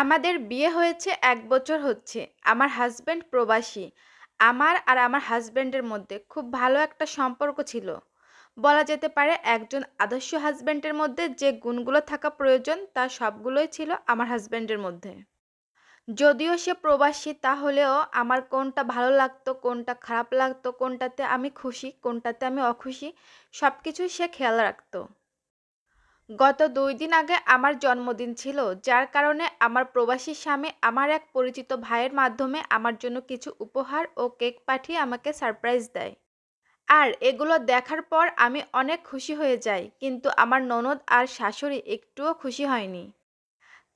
আমাদের বিয়ে হয়েছে এক বছর হচ্ছে। আমার হাজব্যান্ড প্রবাসী। আমার আর আমার হাজব্যান্ডের মধ্যে খুব ভালো একটা সম্পর্ক ছিল। বলা যেতে পারে একজন আদর্শ হাজব্যান্ডের মধ্যে যে গুণগুলো থাকা প্রয়োজন তা সবগুলোই ছিল আমার হাজব্যান্ডের মধ্যে। যদিও সে প্রবাসী তাহলেও আমার কোনটা ভালো লাগতো, কোনটা খারাপ লাগতো, কোনটাতে আমি খুশি, কোনটাতে আমি অখুশি সব কিছুই সে খেয়াল রাখত। গত দুই দিন আগে আমার জন্মদিন ছিল, যার কারণে আমার প্রবাসী স্বামী আমার এক পরিচিত ভাইয়ের মাধ্যমে আমার জন্য কিছু উপহার ও কেক পাঠিয়ে আমাকে সারপ্রাইজ দেয়। আর এগুলো দেখার পর আমি অনেক খুশি হয়ে যাই, কিন্তু আমার ননদ আর শাশুড়ি একটুও খুশি হয়নি।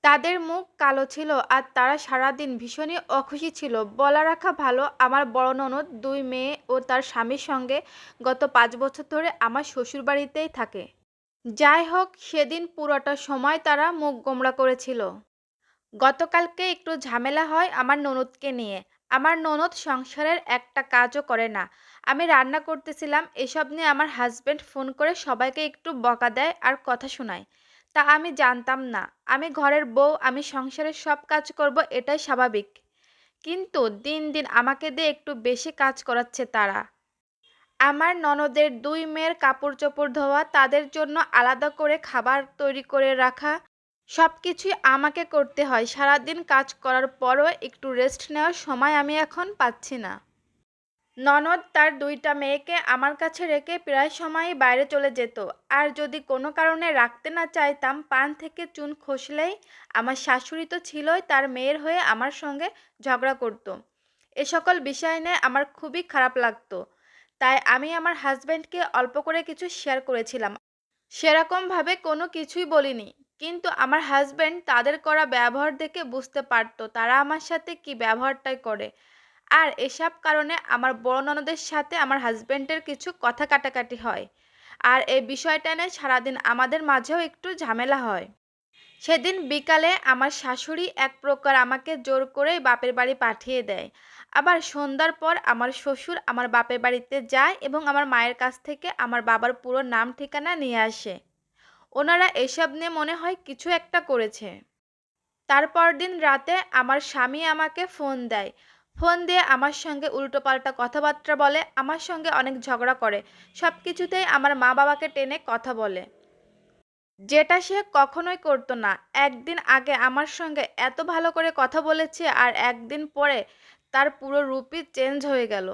তাদের মুখ কালো ছিল আর তারা সারাদিন ভীষণই অখুশি ছিল। বলা রাখা ভালো, আমার বড় ননদ, দুই মেয়ে ও তার স্বামীর সঙ্গে গত পাঁচ বছর ধরে আমার শ্বশুরবাড়িতেই থাকে। যাই হোক, সেদিন পুরোটা সময় তারা মুখ গোমড়া করেছিল। গতকালকে একটু ঝামেলা হয় আমার ননদকে নিয়ে। আমার ননদ সংসারের একটা কাজও করে না। আমি রান্না করতেছিলাম, এসব নিয়ে আমার হাসব্যান্ড ফোন করে সবাইকে একটু বকা দেয় আর কথা শোনায়। তা আমি জানতাম না। আমি ঘরের বউ, আমি সংসারের সব কাজ করব এটাই স্বাভাবিক। কিন্তু দিন দিন আমাকে দিয়ে একটু বেশি কাজ করাচ্ছে তারা। আমার ননদের দুই মেয়ের কাপড়-চোপড় ধোয়া, তাদের জন্য আলাদা করে খাবার তৈরি করে রাখা, সব কিছুই আমাকে করতে হয়। সারাদিন কাজ করার পরও একটু রেস্ট নেওয়ার সময় আমি এখন পাচ্ছি না। ননদ তার দুইটা মেয়েকে আমার কাছে রেখে প্রায় সময়ই বাইরে চলে যেত। আর যদি কোনো কারণে রাখতে না চাইতাম, পান থেকে চুন খসলেই আমার শাশুড়ি তো ছিলই, তার মেয়ের হয়ে আমার সঙ্গে ঝগড়া করত। এ সকল বিষয় নিয়ে আমার খুবই খারাপ লাগত। তাই আমি আমার হাজব্যান্ডকে অল্প করে কিছু শেয়ার করেছিলাম। সেরকমভাবে কোনো কিছুই বলিনি। কিন্তু আমার হাজব্যান্ড তাদের করা ব্যবহার দেখে বুঝতে পারত তারা আমার সাথে কী ব্যবহারটাই করে। আর এসব কারণে আমার বড় ননদের সাথে আমার হাজব্যান্ডের কিছু কথা কাটাকাটি হয়। আর এই বিষয়টা নিয়ে সারাদিন আমাদের মাঝেও একটু ঝামেলা হয়। সেদিন বিকালে আমার শাশুড়ি এক প্রকার আমাকে জোর করেই বাপের বাড়ি পাঠিয়ে দেয়। আবার সন্ধ্যার পর আমার শ্বশুর আমার বাপের বাড়িতে যায় এবং আমার মায়ের কাছ থেকে আমার বাবার পুরো নাম ঠিকানা নিয়ে আসে। ওনারা এসব নিয়ে মনে হয় কিছু একটা করেছে। তারপর দিন রাতে আমার স্বামী আমাকে ফোন দেয়। ফোন দিয়ে আমার সঙ্গে উল্টোপাল্টা কথাবার্তা বলে, আমার সঙ্গে অনেক ঝগড়া করে। সব কিছুতেই আমার মা-বাবাকে টেনে কথা বলে। যেটা সে কখনোই করত না। একদিন আগে আমার সঙ্গে এত ভালো করে কথা বলেছে আর একদিন পরে তার পুরো রূপই চেঞ্জ হয়ে গেল।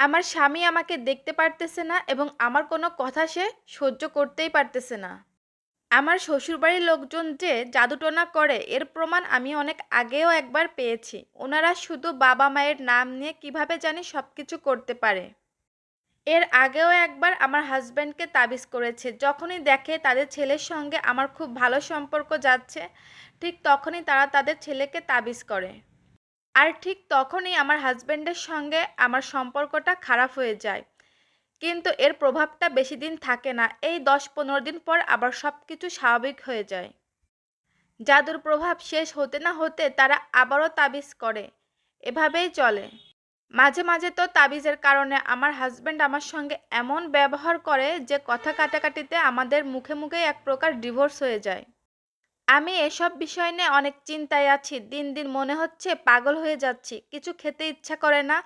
আমার স্বামী আমাকে দেখতে পারতেছে না এবং আমার কোনো কথা সে সহ্য করতেই পারতেছে না। আমার শ্বশুরবাড়ির লোকজন যে জাদুটোনা করে, এর প্রমাণ আমি অনেক আগেও একবার পেয়েছি। ওনারা শুধু বাবা-মায়ের নাম নিয়ে কীভাবে জানি সব কিছু করতে পারে। এর আগেও একবার আমার হাজব্যান্ডকে তাবিজ করেছে। যখনই দেখে তাদের ছেলের সঙ্গে আমার খুব ভালো সম্পর্ক যাচ্ছে, ঠিক তখনই তারা তাদের ছেলেকে তাবিজ করে। আর ঠিক তখনই আমার হাজব্যান্ডের সঙ্গে আমার সম্পর্কটা খারাপ হয়ে যায়। কিন্তু এর প্রভাবটা বেশি দিন থাকে না। এই দশ পনেরো দিন পর আবার সব কিছু স্বাভাবিক হয়ে যায়। জাদুর প্রভাব শেষ হতে না হতে তারা আবারও তাবিজ করে। এভাবেই চলে। মাঝে মাঝে তো তাবিজের কারণে আমার হাজব্যান্ড আমার সঙ্গে এমন ব্যবহার করে যে কথা কাটাকাটিতে আমাদের মুখে, মুখেই এক প্রকার ডিভোর্স হয়ে যায়। আমি এসব বিষয় নিয়ে অনেক চিন্তায় আছি। দিন দিন মনে হচ্ছে পাগল হয়ে যাচ্ছি। কিছু খেতে ইচ্ছা করে না।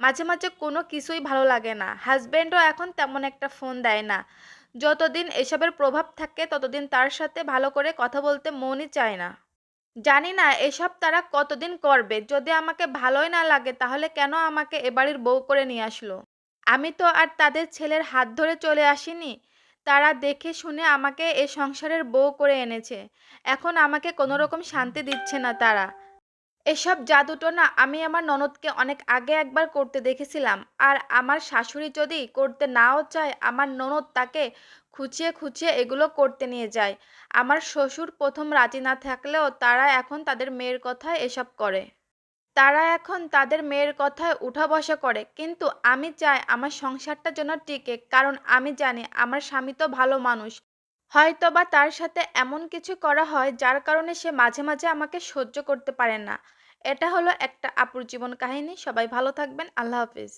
মাঝে মাঝে কোনো কিছুই ভালো লাগে না। হাসব্যান্ডও এখন তেমন একটা ফোন দেয় না। যতদিন এসবের প্রভাব থাকে, ততদিন তার সাথে ভালো করে কথা বলতে মনই চায় না। জানি না এসব তারা কতদিন করবে। যদি আমাকে ভালোই না লাগে, তাহলে কেন আমাকে এ বাড়ির বউ করে নিয়ে আসলো? আমি তো আর তাদের ছেলের হাত ধরে চলে আসিনি। তারা দেখে শুনে আমাকে এ সংসারের বউ করে এনেছে। এখন আমাকে কোনোরকম শান্তি দিচ্ছে না তারা। এসব জাদুটোনা আমি আমার ননদকে অনেক আগে একবার করতে দেখেছিলাম। আর আমার শাশুড়ি যদি করতে নাও চায়, আমার ননদ তাকে খুঁচিয়ে খুঁচিয়ে এগুলো করতে নিয়ে যায়। আমার শ্বশুর প্রথম রাজি না থাকলেও তারা এখন তাদের মেয়ের কথায় এসব করে। তারা এখন তাদের মেয়ের কথায় উঠা বসা করে। কিন্তু আমি চাই আমার সংসারটা যেন টিকে। কারণ আমি জানি আমার স্বামী তো ভালো মানুষ। হয়তো বা তার সাথে এমন কিছু করা হয় যার কারণে সে মাঝে মাঝে আমাকে সহ্য করতে পারে না। এটা হলো একটা আপুর জীবন কাহিনী। সবাই ভালো থাকবেন। আল্লাহ হাফিজ।